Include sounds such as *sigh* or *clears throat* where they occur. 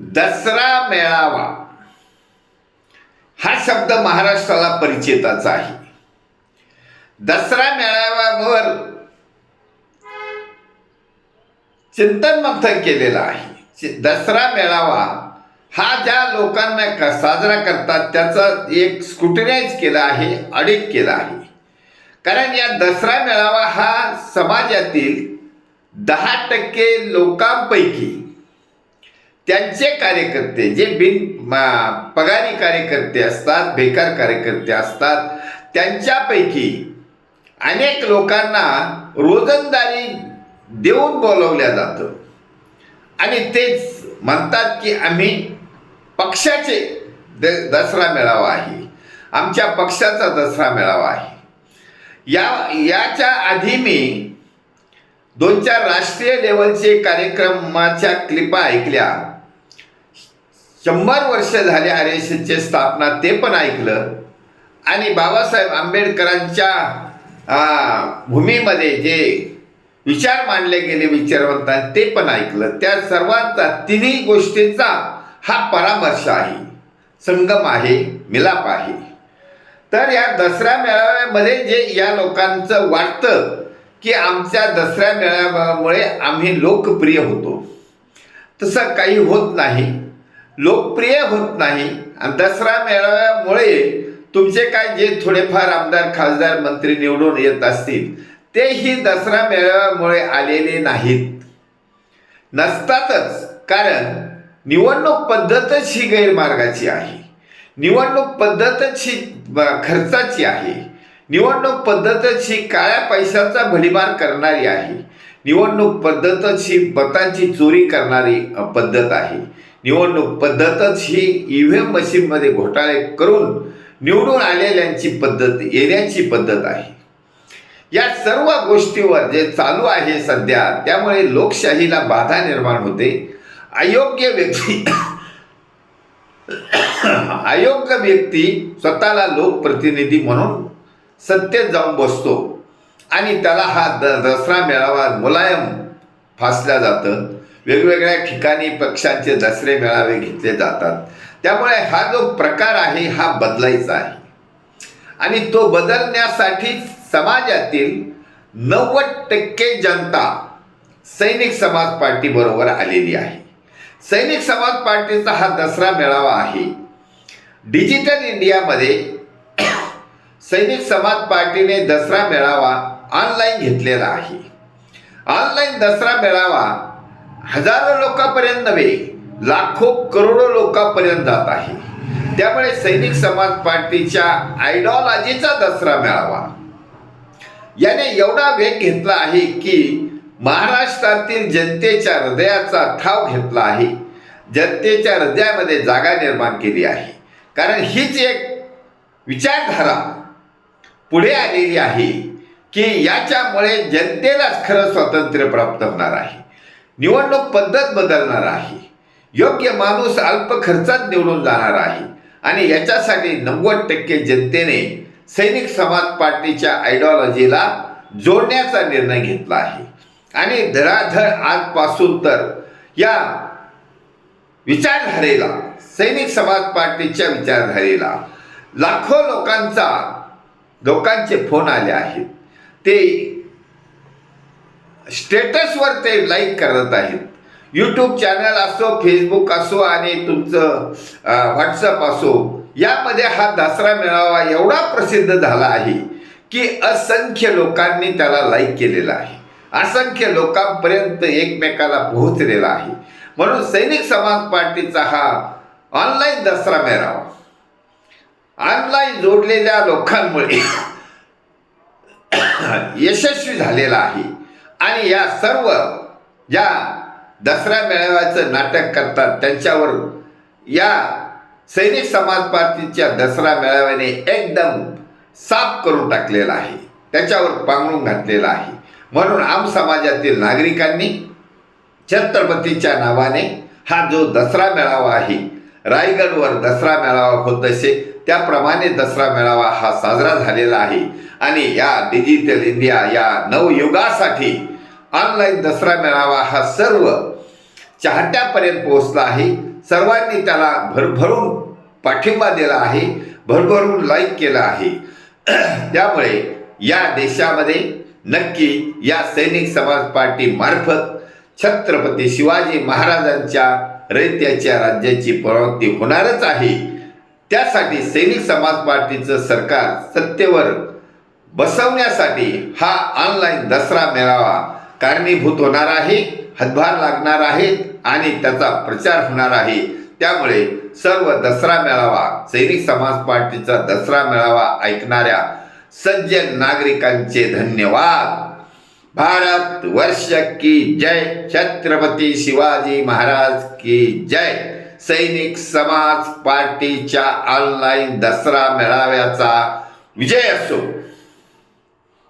दसरा मेळावा. हा शब्द महाराष्ट्राला परिचिताचा आहे. दसरा मेळाव्यावर चिंतन मंथन केलेलं आहे. दसरा मेळावा हा ज्या लोकांना क- साजरा करतात त्याचं एक स्क्रुटिनाइज केलं आहे ऑडिट केलं आहे. कारण या दसरा मेळावा हा समाजातील दहा टक्के लोकांपैकी त्यांचे कार्यकर्ते जे बिन पगारी कार्यकर्ते असतात बेकार कार्यकर्ते असतात त्यांच्यापैकी अनेक लोकांना रोजंदारी देऊन बोलवल्या जातं. आणि तेच म्हणतात की आम्ही पक्षाचे द दसरा मेळावा आहे. आमच्या पक्षाचा दसरा मेळावा आहे. या याच्या आधी मी दोन चार राष्ट्रीय लेवलचे कार्यक्रमाच्या क्लिपा ऐकल्या. शंभर वर्ष झाले आर एस एसचे स्थापना ते पण ऐकलं. आणि बाबासाहेब आंबेडकरांच्या भूमीमध्ये जे विचार मांडले गेले विचारवंतांनी ते पण ऐकलं. त्या सर्वांचा तिन्ही गोष्टींचा हा परामर्श आहे. संगम आहे मिलाप आहे. तर या दसऱ्या मेळाव्यामध्ये जे या लोकांचं वाटतं की आमच्या दसऱ्या मेळाव्यामुळे आम्ही लोकप्रिय होतो. तसं काही होत नाही. लोकप्रिय होत नाही. आणि दसरा मेळाव्यामुळे तुमचे काय जे थोडेफार आमदार खासदार मंत्री निवडून येत असतील तेही दसरा मेळाव्यामुळे आलेले नाहीत. नसतातच कारण निवडणूक पद्धतच ही गैरमार्गाची आहे. निवडणूक पद्धतच ही खर्चाची आहे. निवडणूक पद्धतच ही काळ्या पैशाचा भडीमार करणारी आहे. निवडणूक पद्धतच ही मतांची चोरी करणारी पद्धत आहे. निवडणूक पद्धतच ही ई व्ही एम मशीनमध्ये घोटाळे करून निवडून आलेल्यांची पद्धत येण्याची पद्धत आहे. या सर्व गोष्टीवर जे चालू आहे सध्या त्यामुळे लोकशाहीला बाधा निर्माण होते. अयोग्य व्यक्ती अयोग्य व्यक्ती स्वतःला लोकप्रतिनिधी म्हणून सत्तेत जाऊन बसतो. आणि त्याला हा द दसरा मेळावा मुलायम फासल्या जातं. वेगवेगळ्या ठिकाणी पक्षांचे दसरे मेळावे घेतले जातात. त्यामुळे हा जो प्रकार आहे हा बदलायचा आहे. आणि तो बदलण्यासाठी समाजातील नव्वद टक्के जनता सैनिक समाज पार्टीबरोबर आलेली आहे. सैनिक समाज पार्टीचा हा दसरा मेळावा आहे. डिजिटल इंडियामध्ये सैनिक समाज पार्टीने दसरा मेळावा ऑनलाईन घेतलेला आहे. ऑनलाईन दसरा मेळावा हजारो लोकांपर्यंत नव्हे लाखो करोडो लोकांपर्यंत जात आहे. त्यामुळे सैनिक समाज पार्टीच्या आयडिओलॉजीचा दसरा मेळावा. याने एवढा वेग घेतला आहे की महाराष्ट्रातील जनतेच्या हृदयाचा ठाव घेतला आहे. जनतेच्या हृदयामध्ये जागा निर्माण केली आहे. कारण हीच एक विचारधारा पुढे आलेली आहे की याच्यामुळे जनतेलाच खरं स्वातंत्र्य प्राप्त होणार आहे. निवडणूक पद्धत बदलणार आहे. योग्य माणूस अल्प खर्चात निवडून जाणार आहे. आणि याच्यासाठी नव्वद टक्के जनतेने सैनिक समाज पार्टीच्या आयडिओलॉजीला जोडण्याचा निर्णय घेतला आहे. आणि धडाधड आजपासून तर या विचारधारेला सैनिक समाज पार्टीच्या विचारधारेला लाखो लोकांचा लोकांचे फोन आले आहेत. ते स्टेटसवर ते लाईक करत आहेत. यूट्यूब चॅनल असो फेसबुक असो आणि तुमचं व्हॉट्सअप असो यामध्ये हा दसरा मेळावा एवढा प्रसिद्ध झाला आहे की असंख्य लोकांनी त्याला लाईक केलेला आहे. असंख्य लोकांपर्यंत एकमेकाला पोहोचलेला आहे. म्हणून सैनिक समाज पार्टीचा हा ऑनलाईन दसरा मेळावा ऑनलाईन जोडलेल्या लोकांमुळे *coughs* यशस्वी झालेला आहे. आणि या सर्व ज्या दसरा मेळाव्याचं नाटक करतात त्यांच्यावर या सैनिक समाज पार्टीच्या दसरा मेळाव्याने एकदम साफ करून टाकलेला आहे. त्याच्यावर पांघरून घातलेला आहे. म्हणून आम समाजातील नागरिकांनी छत्रपतीच्या नावाने हा जो दसरा मेळावा आहे रायगडवर दसरा मेळावा होत असे त्याप्रमाणे दसरा मेळावा हा साजरा झालेला आहे. आणि या डिजिटल इंडिया या नवयुगासाठी ऑनलाईन दसरा मेळावा हा सर्व चाहत्यापर्यंत पोहोचला आहे. सर्वांनी त्याला भरभरून पाठिंबा दिला आहे भरभरून लाईक केला आहे. *clears throat* त्यामुळे या देशामध्ये नक्की या सैनिक समाज पार्टी मार्फत छत्रपती शिवाजी महाराजांच्या रयत्याच्या राज्याची प्रवृत्ती होणारच आहे. त्यासाठी सैनिक समाज पार्टीचं सरकार सत्तेवर बसवण्यासाठी हा ऑनलाईन दसरा मेळावा कारणीभूत होणार आहे हातभार लागणार आहेत आणि त्याचा प्रचार होणार आहे. त्यामुळे सर्व दसरा मेळावा सैनिक समाज पार्टीचा दसरा मेळावा ऐकणाऱ्या सज्जन नागरिकांचे धन्यवाद. भारत वर्ष की जय। छत्रपती शिवाजी महाराज की जय। सैनिक समाज पार्टीच्या ऑनलाईन दसरा मेळाव्याचा विजय असो।